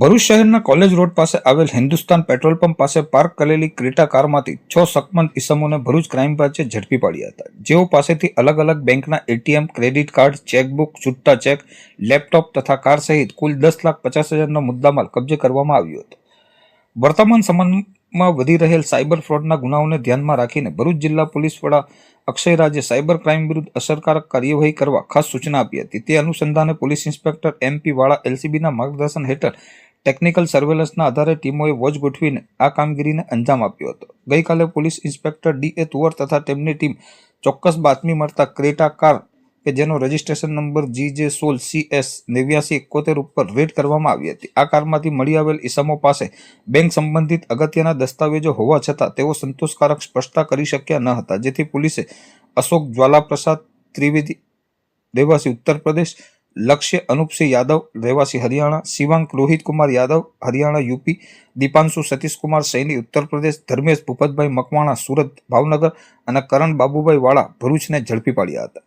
ભરૂચ શહેરના college road પાસે આવેલ હિન્દુસ્તાન પેટ્રોલ પંપ પાસે પાર્ક કરેલી ક્રેટા કારમાંથી છ શકમંદ ઇસમોને ભરૂચ ક્રાઇમ બ્રાંચે ઝડપી પાડ્યા હતા. જેઓ પાસેથી અલગ અલગ બેંકના એટીએમ, ક્રેડિટ કાર્ડ, ચેકબુક, છૂટતા ચેક, લેપટોપ તથા કાર સહિત કુલ દસ લાખ પચાસ હજારનો મુદ્દામાલ કબજે કરવામાં આવ્યો હતો. વર્તમાન સમયમાં વધી રહેલ સાયબર ફ્રોડના ગુનાઓને ધ્યાનમાં રાખીને ભરૂચ જિલ્લા પોલીસ વડા અક્ષય રાજે સાયબર ક્રાઇમ વિરુદ્ધ અસરકારક કાર્યવાહી કરવા ખાસ સૂચના આપી હતી. તે અનુસંધાને પોલીસ ઇન્સ્પેક્ટર એમપી વાળા એલસીબીના માર્ગદર્શન હેઠળ ટેકનિકલ સર્વેલન્સના આધારે ટીમોએ વોચ ગોઠવીને આ કામગીરીને અંજામ આપ્યો હતો. ગઈકાલે police inspector D A Tuvar તથા તેમની ટીમ ચોક્કસ બાતમી મળતા ક્રેટા કાર કે જેનો રજિસ્ટ્રેશન નંબર જી જે સોલ સી એસ નેવ્યાસી એકોતેર ઉપર રેડ કરવામાં આવી હતી. આ કારમાંથી મળી આવેલ ઇસમો પાસે બેંક સંબંધિત અગત્યના દસ્તાવેજો હોવા છતાં તેઓ સંતોષકારક સ્પષ્ટતા કરી શક્યા ન હતા. જેથી પોલીસે અશોક જ્વાલાપ્રસાદ ત્રિવેદી, રહેવાસી ઉત્તર પ્રદેશ, લક્ષ્ય અનુપસિંહ યાદવ, રહેવાસી હરિયાણા, શિવાંક રોહિત કુમાર યાદવ, હરિયાણા યુપી, દીપાંશુ સતીશકુમાર સૈની, ઉત્તર પ્રદેશ, ધર્મેશ ભૂપતભાઈ મકવાણા, સુરત ભાવનગર અને કરણ બાબુભાઈ વાળા ભરૂચને ઝડપી પાડ્યા હતા.